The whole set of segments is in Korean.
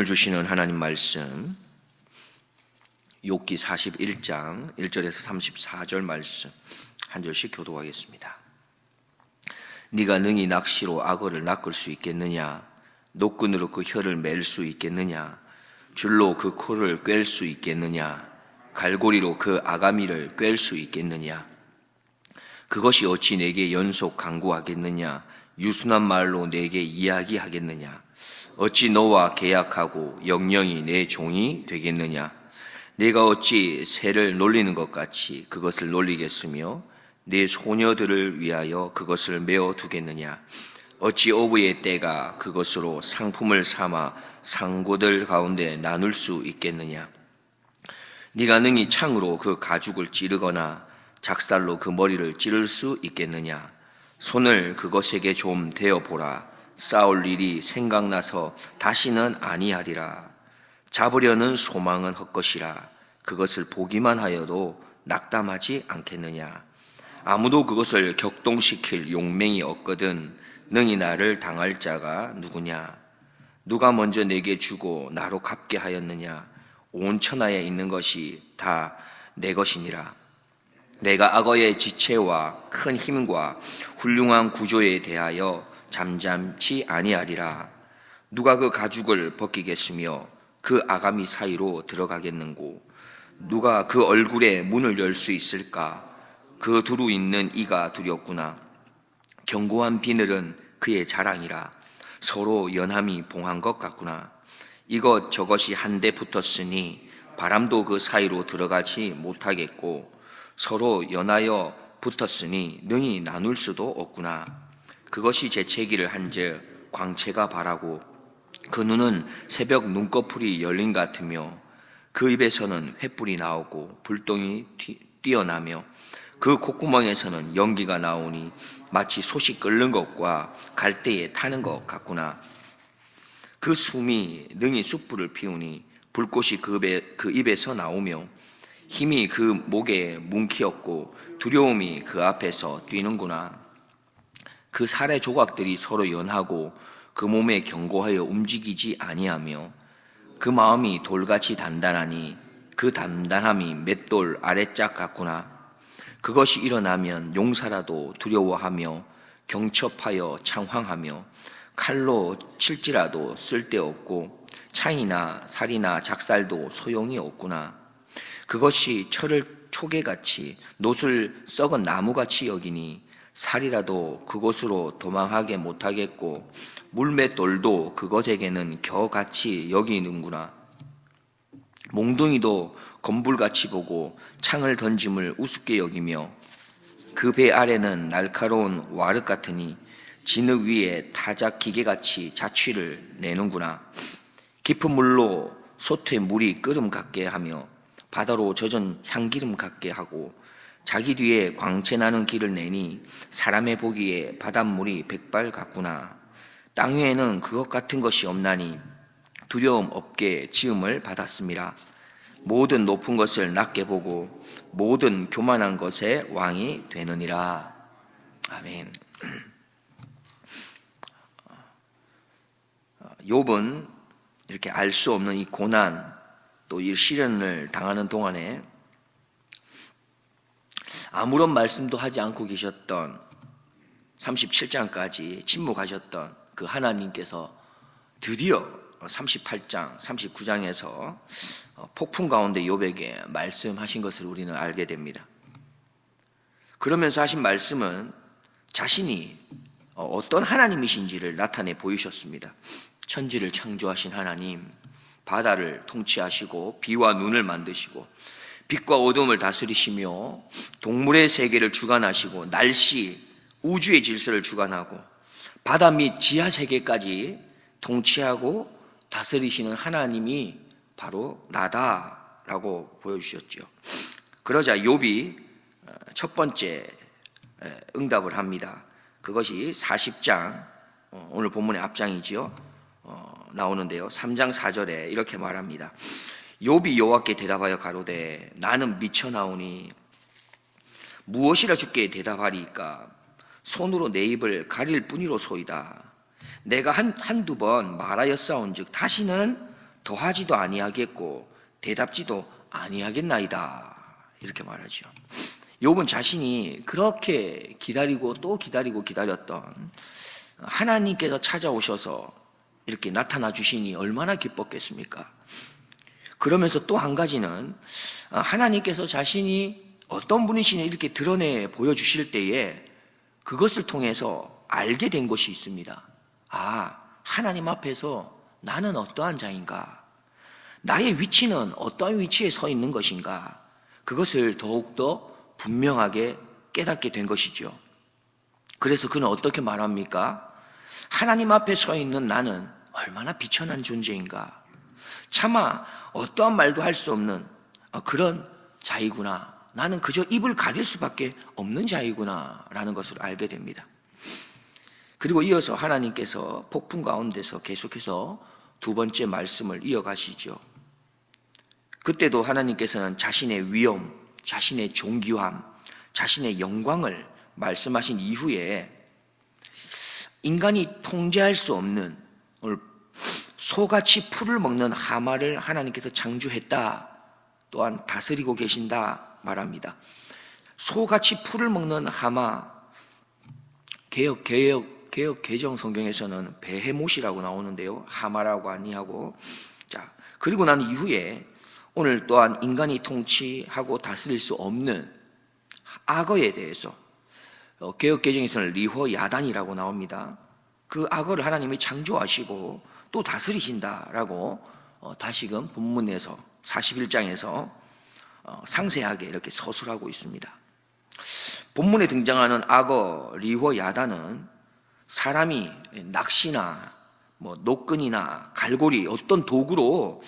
오늘 주시는 하나님 말씀. 욥기 41장 1절에서 34절 말씀. 한 절씩 교도하겠습니다. 네가 능히 낚시로 악어를 낚을 수 있겠느냐? 노끈으로 그 혀를 맬 수 있겠느냐? 줄로 그 코를 꿰 수 있겠느냐? 갈고리로 그 아가미를 꿰 수 있겠느냐? 그것이 어찌 내게 연속 강구하겠느냐? 유순한 말로 내게 이야기하겠느냐 어찌 너와 계약하고 영영이 내 종이 되겠느냐? 내가 어찌 새를 놀리는 것 같이 그것을 놀리겠으며 내 소녀들을 위하여 그것을 메어 두겠느냐? 어찌 오브의 때가 그것으로 상품을 삼아 상고들 가운데 나눌 수 있겠느냐? 네가 능히 창으로 그 가죽을 찌르거나 작살로 그 머리를 찌를 수 있겠느냐? 손을 그것에게 좀 대어 보라 싸울 일이 생각나서 다시는 아니하리라. 잡으려는 소망은 헛것이라. 그것을 보기만 하여도 낙담하지 않겠느냐. 아무도 그것을 격동시킬 용맹이 없거든 능히 나를 당할 자가 누구냐? 누가 먼저 내게 주고 나로 갚게 하였느냐? 온 천하에 있는 것이 다 내 것이니라. 내가 악어의 지체와 큰 힘과 훌륭한 구조에 대하여 잠잠치 아니하리라. 누가 그 가죽을 벗기겠으며 그 아가미 사이로 들어가겠는고? 누가 그 얼굴에 문을 열 수 있을까? 그 두루 있는 이가 두렵구나. 견고한 비늘은 그의 자랑이라. 서로 연함이 봉한 것 같구나. 이것 저것이 한데 붙었으니 바람도 그 사이로 들어가지 못하겠고 서로 연하여 붙었으니 능히 나눌 수도 없구나 그것이 재채기를 한즉 광채가 바라고 그 눈은 새벽 눈꺼풀이 열린 같으며 그 입에서는 횃불이 나오고 불똥이 튀- 뛰어나며 그 콧구멍에서는 연기가 나오니 마치 솥이 끓는 것과 갈대에 타는 것 같구나. 그 숨이 능히 숯불을 피우니 불꽃이 그, 입에, 그 입에서 나오며 힘이 그 목에 뭉키었고 두려움이 그 앞에서 뛰는구나. 그 살의 조각들이 서로 연하고 그 몸에 견고하여 움직이지 아니하며 그 마음이 돌같이 단단하니 그 단단함이 맷돌 아래짝 같구나. 그것이 일어나면 용사라도 두려워하며 경첩하여 창황하며 칼로 칠지라도 쓸데없고 창이나 살이나 작살도 소용이 없구나. 그것이 철을 초계같이 노술 썩은 나무같이 여기니 살이라도 그곳으로 도망하게 못하겠고 물맷돌도 그것에게는 겨같이 여기는구나. 몽둥이도 건불같이 보고 창을 던짐을 우습게 여기며 그 배 아래는 날카로운 와륵 같으니 진흙 위에 타작 기계같이 자취를 내는구나. 깊은 물로 솥에 물이 끓음 같게 하며 바다로 젖은 향기름 같게 하고 자기 뒤에 광채 나는 길을 내니 사람의 보기에 바닷물이 백발 같구나. 땅 위에는 그것 같은 것이 없나니 두려움 없게 지음을 받았습니다. 모든 높은 것을 낮게 보고 모든 교만한 것의 왕이 되느니라. 아멘. 욥은 이렇게 알 수 없는 이 고난 또 이 시련을 당하는 동안에 아무런 말씀도 하지 않고 계셨던 37장까지 침묵하셨던 그 하나님께서 드디어 38장, 39장에서 폭풍 가운데 욥에게 말씀하신 것을 우리는 알게 됩니다. 그러면서 하신 말씀은 자신이 어떤 하나님이신지를 나타내 보이셨습니다. 천지를 창조하신 하나님, 바다를 통치하시고 비와 눈을 만드시고 빛과 어둠을 다스리시며 동물의 세계를 주관하시고 날씨, 우주의 질서를 주관하고 바다 및 지하 세계까지 통치하고 다스리시는 하나님이 바로 나다라고 보여주셨죠. 그러자 욥이 어, 첫 번째 응답을 합니다. 그것이 40장 어, 오늘 본문의 앞장이지요. 어, 나오는데요. 3장 4절에 이렇게 말합니다. 욥이 여호와께 대답하여 가로되 나는 미쳐나오니 무엇이라 주께 대답하리까 손으로 내 입을 가릴 뿐이로소이다 내가 한, 한두 번 말하였사온즉 다시는 더하지도 아니하겠고 대답지도 아니하겠나이다. 이렇게 말하죠. 욥은 자신이 그렇게 기다리고 또 기다리고 기다렸던 하나님께서 찾아오셔서 이렇게 나타나 주시니 얼마나 기뻤겠습니까? 그러면서 또 한 가지는 하나님께서 자신이 어떤 분이시냐 이렇게 드러내 보여주실 때에 그것을 통해서 알게 된 것이 있습니다. 아, 하나님 앞에서 나는 어떠한 자인가? 나의 위치는 어떠한 위치에 서 있는 것인가? 그것을 더욱더 분명하게 깨닫게 된 것이죠. 그래서 그는 어떻게 말합니까? 하나님 앞에 서 있는 나는 얼마나 비천한 존재인가? 차마 어떠한 말도 할 수 없는 그런 자이구나. 나는 그저 입을 가릴 수밖에 없는 자이구나. 라는 것을 알게 됩니다. 그리고 이어서 하나님께서 폭풍 가운데서 계속해서 두 번째 말씀을 이어가시죠. 그때도 하나님께서는 자신의 위엄, 자신의 존귀함, 자신의 영광을 말씀하신 이후에 인간이 통제할 수 없는 소같이 풀을 먹는 하마를 하나님께서 창조했다. 또한 다스리고 계신다 말합니다. 소같이 풀을 먹는 하마 개혁 개혁 개혁 개정 성경에서는 베헤못이라고 나오는데요. 하마라고 아니하고 자 그리고 난 이후에 오늘 또한 인간이 통치하고 다스릴 수 없는 악어에 대해서 어, 개혁 개정에서는 리호 야단이라고 나옵니다. 그 악어를 하나님이 창조하시고 또 다스리신다라고 어, 다시금 본문에서 41장에서 어, 상세하게 이렇게 서술하고 있습니다. 본문에 등장하는 악어 리호 야단은 사람이 낚시나 뭐 노끈이나 갈고리 어떤 도구로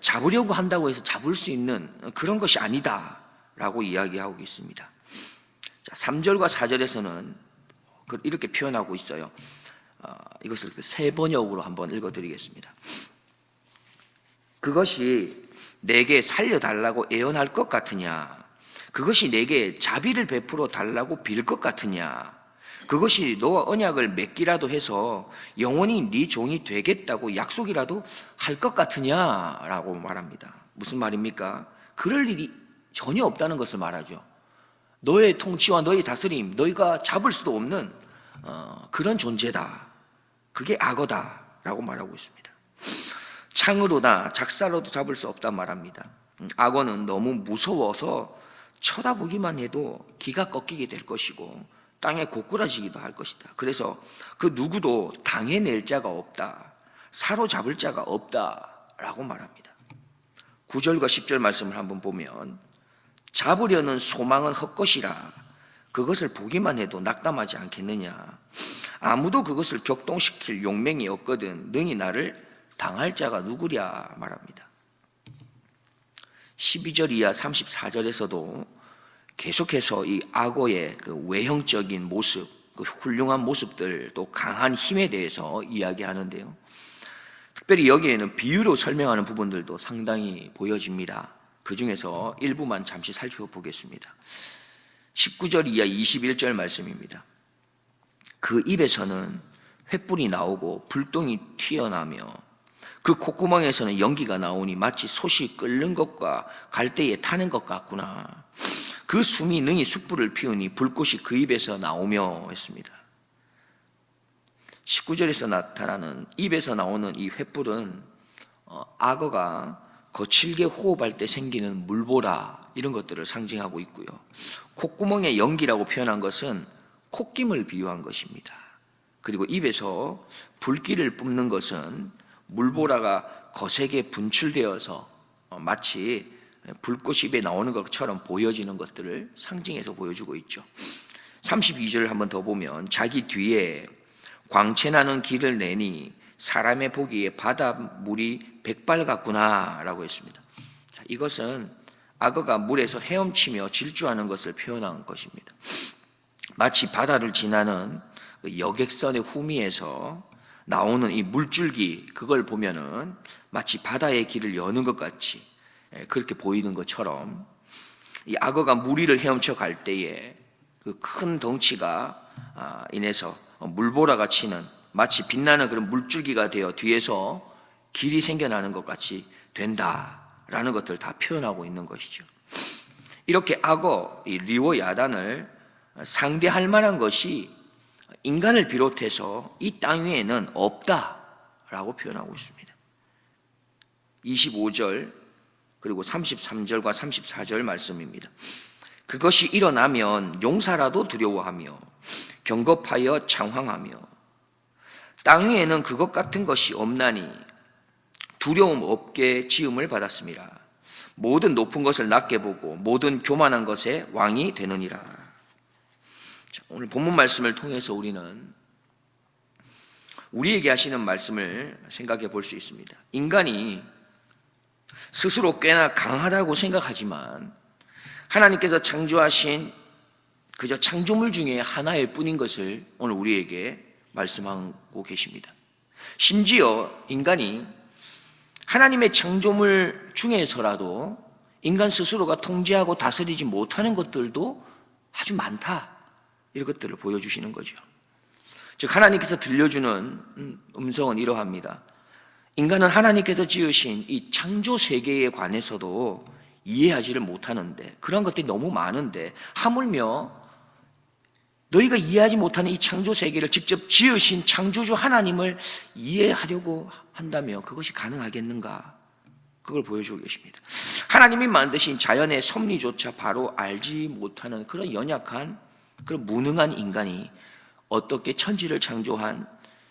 잡으려고 한다고 해서 잡을 수 있는 그런 것이 아니다라고 이야기하고 있습니다. 자, 3절과 4절에서는 이렇게 표현하고 있어요. 어, 이것을 세 번역으로 한번 읽어드리겠습니다. 그것이 내게 살려달라고 애원할 것 같으냐? 그것이 내게 자비를 베풀어 달라고 빌 것 같으냐? 그것이 너와 언약을 맺기라도 해서 영원히 네 종이 되겠다고 약속이라도 할 것 같으냐라고 말합니다. 무슨 말입니까? 그럴 일이 전혀 없다는 것을 말하죠. 너의 통치와 너의 다스림, 너희가 잡을 수도 없는 어, 그런 존재다. 그게 악어다라고 말하고 있습니다. 창으로나 작사로도 잡을 수 없다 말합니다. 음, 악어는 너무 무서워서 쳐다보기만 해도 기가 꺾이게 될 것이고 땅에 고꾸라지기도 할 것이다. 그래서 그 누구도 당해낼 자가 없다. 사로잡을 자가 없다라고 말합니다. 9절과 10절 말씀을 한번 보면 잡으려는 소망은 헛것이라 그것을 보기만 해도 낙담하지 않겠느냐. 아무도 그것을 격동시킬 용맹이 없거든 능히 나를 당할 자가 누구랴 말합니다. 12절 이하 34절에서도 계속해서 이 악어의 그 외형적인 모습, 그 훌륭한 모습들, 또 강한 힘에 대해서 이야기하는데요. 특별히 여기에는 비유로 설명하는 부분들도 상당히 보여집니다. 그 중에서 일부만 잠시 살펴보겠습니다. 19절 이하 21절 말씀입니다. 그 입에서는 횃불이 나오고 불똥이 튀어나며 그 콧구멍에서는 연기가 나오니 마치 솥이 끓는 것과 갈대에 타는 것 같구나. 그 숨이 능히 숯불을 피우니 불꽃이 그 입에서 나오며 했습니다. 19절에서 나타나는 입에서 나오는 이 횃불은 어, 악어가 거칠게 호흡할 때 생기는 물보라 이런 것들을 상징하고 있고요. 콧구멍에 연기라고 표현한 것은 콧김을 비유한 것입니다. 그리고 입에서 불길을 뿜는 것은 물보라가 거세게 분출되어서 어, 마치 불꽃이 입에 나오는 것처럼 보여지는 것들을 상징해서 보여주고 있죠. 32절을 한번 더 보면 자기 뒤에 광채 나는 길을 내니 사람의 보기에 바닷물이 백발 같구나 라고 했습니다. 자, 이것은 악어가 물에서 헤엄치며 질주하는 것을 표현한 것입니다. 마치 바다를 지나는 그 여객선의 후미에서 나오는 이 물줄기 그걸 보면은 마치 바다의 길을 여는 것 같이 예, 그렇게 보이는 것처럼 이 악어가 무리를 헤엄쳐 갈 때에 그 큰 덩치가 아, 인해서 물보라가 치는 마치 빛나는 그런 물줄기가 되어 뒤에서 길이 생겨나는 것 같이 된다라는 것들 다 표현하고 있는 것이죠. 이렇게 악어, 이 리오 야단을 상대할 만한 것이 인간을 비롯해서 이 땅 위에는 없다라고 표현하고 있습니다. 25절 그리고 33절과 34절 말씀입니다. 그것이 일어나면 용사라도 두려워하며 경겁하여 장황하며 땅 위에는 그것 같은 것이 없나니 두려움 없게 지음을 받았습니다. 모든 높은 것을 낮게 보고 모든 교만한 것의 왕이 되느니라. 자, 오늘 본문 말씀을 통해서 우리는 우리에게 하시는 말씀을 생각해 볼 수 있습니다. 인간이 스스로 꽤나 강하다고 생각하지만 하나님께서 창조하신 그저 창조물 중에 하나일 뿐인 것을 오늘 우리에게 말씀하고 계십니다. 심지어 인간이 하나님의 창조물 중에서라도 인간 스스로가 통제하고 다스리지 못하는 것들도 아주 많다. 이런 것들을 보여주시는 거죠. 즉, 하나님께서 들려주는 음성은 이러합니다. 인간은 하나님께서 지으신 이 창조 세계에 관해서도 이해하지를 못하는데, 그런 것들이 너무 많은데, 하물며 너희가 이해하지 못하는 이 창조 세계를 직접 지으신 창조주 하나님을 이해하려고 한다면 그것이 가능하겠는가? 그걸 보여주고 계십니다. 하나님이 만드신 자연의 섭리조차 바로 알지 못하는 그런 연약한 그런 무능한 인간이 어떻게 천지를 창조한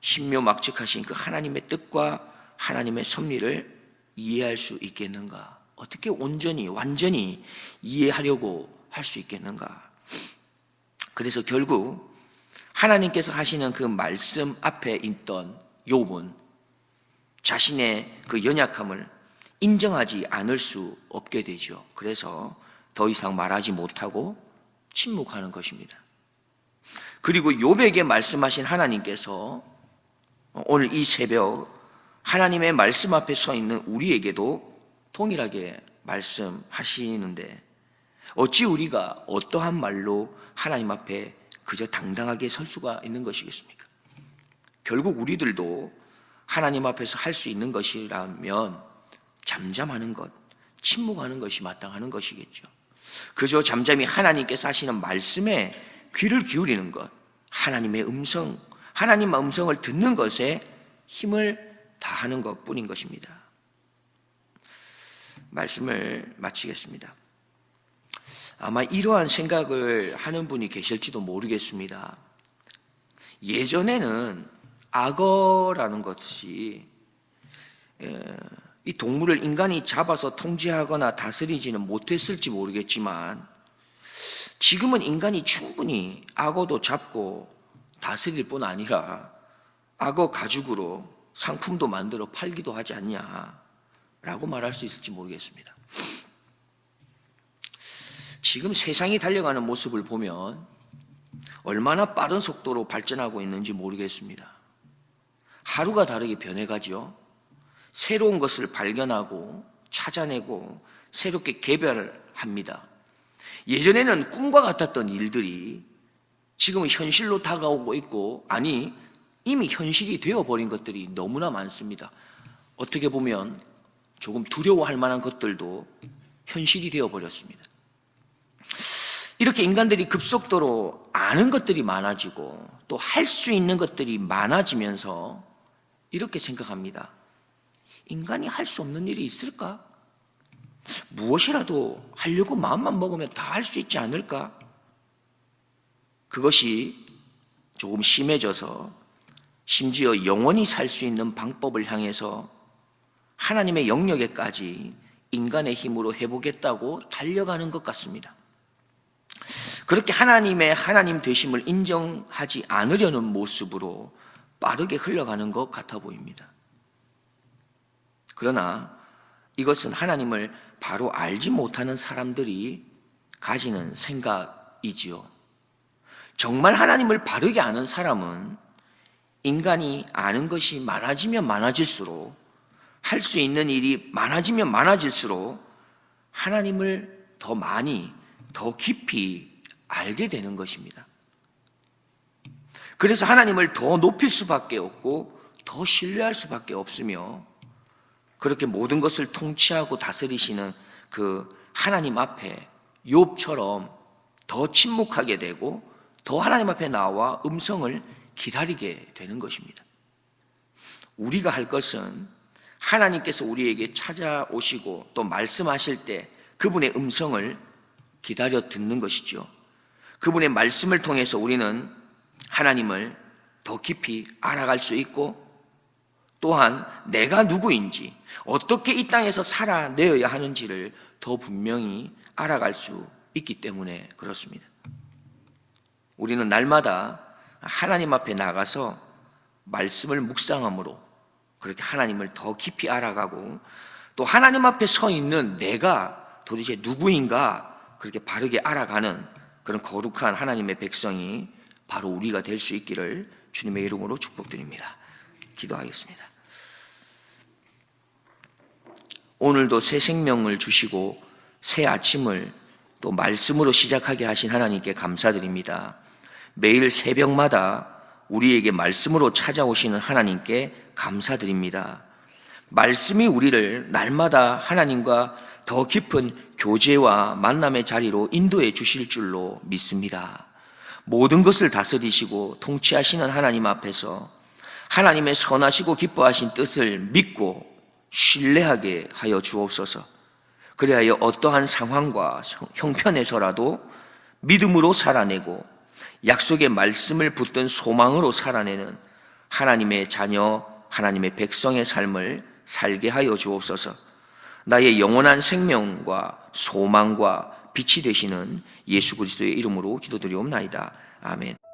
신묘막측하신 그 하나님의 뜻과 하나님의 섭리를 이해할 수 있겠는가? 어떻게 온전히 완전히 이해하려고 할 수 있겠는가? 그래서 결국 하나님께서 하시는 그 말씀 앞에 있던 욥은 자신의 그 연약함을 인정하지 않을 수 없게 되죠. 그래서 더 이상 말하지 못하고 침묵하는 것입니다. 그리고 욥에게 말씀하신 하나님께서 오늘 이 새벽 하나님의 말씀 앞에 서 있는 우리에게도 동일하게 말씀하시는데 어찌 우리가 어떠한 말로 하나님 앞에 그저 당당하게 설 수가 있는 것이겠습니까? 결국 우리들도 하나님 앞에서 할 수 있는 것이라면 잠잠하는 것, 침묵하는 것이 마땅하는 것이겠죠. 그저 잠잠히 하나님께서 하시는 말씀에 귀를 기울이는 것, 하나님의 음성, 하나님 음성을 듣는 것에 힘을 다하는 것 뿐인 것입니다. 말씀을 마치겠습니다. 아마 이러한 생각을 하는 분이 계실지도 모르겠습니다. 예전에는 악어라는 것이 이 동물을 인간이 잡아서 통제하거나 다스리지는 못했을지 모르겠지만 지금은 인간이 충분히 악어도 잡고 다스릴 뿐 아니라 악어 가죽으로 상품도 만들어 팔기도 하지 않냐라고 말할 수 있을지 모르겠습니다. 지금 세상이 달려가는 모습을 보면 얼마나 빠른 속도로 발전하고 있는지 모르겠습니다. 하루가 다르게 변해가죠. 새로운 것을 발견하고 찾아내고 새롭게 개별합니다. 예전에는 꿈과 같았던 일들이 지금은 현실로 다가오고 있고, 아니, 이미 현실이 되어버린 것들이 너무나 많습니다. 어떻게 보면 조금 두려워할 만한 것들도 현실이 되어버렸습니다. 이렇게 인간들이 급속도로 아는 것들이 많아지고 또 할 수 있는 것들이 많아지면서 이렇게 생각합니다. 인간이 할 수 없는 일이 있을까? 무엇이라도 하려고 마음만 먹으면 다 할 수 있지 않을까? 그것이 조금 심해져서 심지어 영원히 살 수 있는 방법을 향해서 하나님의 영역에까지 인간의 힘으로 해보겠다고 달려가는 것 같습니다. 그렇게 하나님의 하나님 되심을 인정하지 않으려는 모습으로 빠르게 흘러가는 것 같아 보입니다. 그러나 이것은 하나님을 바로 알지 못하는 사람들이 가지는 생각이지요. 정말 하나님을 바르게 아는 사람은 인간이 아는 것이 많아지면 많아질수록 할 수 있는 일이 많아지면 많아질수록 하나님을 더 많이, 더 깊이 알게 되는 것입니다. 그래서 하나님을 더 높일 수밖에 없고 더 신뢰할 수밖에 없으며 그렇게 모든 것을 통치하고 다스리시는 그 하나님 앞에 욥처럼 더 침묵하게 되고 더 하나님 앞에 나와 음성을 기다리게 되는 것입니다. 우리가 할 것은 하나님께서 우리에게 찾아오시고 또 말씀하실 때 그분의 음성을 기다려 듣는 것이죠. 그분의 말씀을 통해서 우리는 하나님을 더 깊이 알아갈 수 있고 또한 내가 누구인지 어떻게 이 땅에서 살아내어야 하는지를 더 분명히 알아갈 수 있기 때문에 그렇습니다. 우리는 날마다 하나님 앞에 나가서 말씀을 묵상함으로 그렇게 하나님을 더 깊이 알아가고 또 하나님 앞에 서 있는 내가 도대체 누구인가 그렇게 바르게 알아가는 그런 거룩한 하나님의 백성이 바로 우리가 될 수 있기를 주님의 이름으로 축복드립니다. 기도하겠습니다. 오늘도 새 생명을 주시고 새 아침을 또 말씀으로 시작하게 하신 하나님께 감사드립니다. 매일 새벽마다 우리에게 말씀으로 찾아오시는 하나님께 감사드립니다. 말씀이 우리를 날마다 하나님과 더 깊은 교제와 만남의 자리로 인도해 주실 줄로 믿습니다. 모든 것을 다스리시고 통치하시는 하나님 앞에서 하나님의 선하시고 기뻐하신 뜻을 믿고 신뢰하게 하여 주옵소서. 그리하여 어떠한 상황과 형편에서라도 믿음으로 살아내고 약속의 말씀을 붙든 소망으로 살아내는 하나님의 자녀, 하나님의 백성의 삶을 살게 하여 주옵소서. 나의 영원한 생명과 소망과 빛이 되시는 예수 그리스도의 이름으로 기도드리옵나이다. 아멘.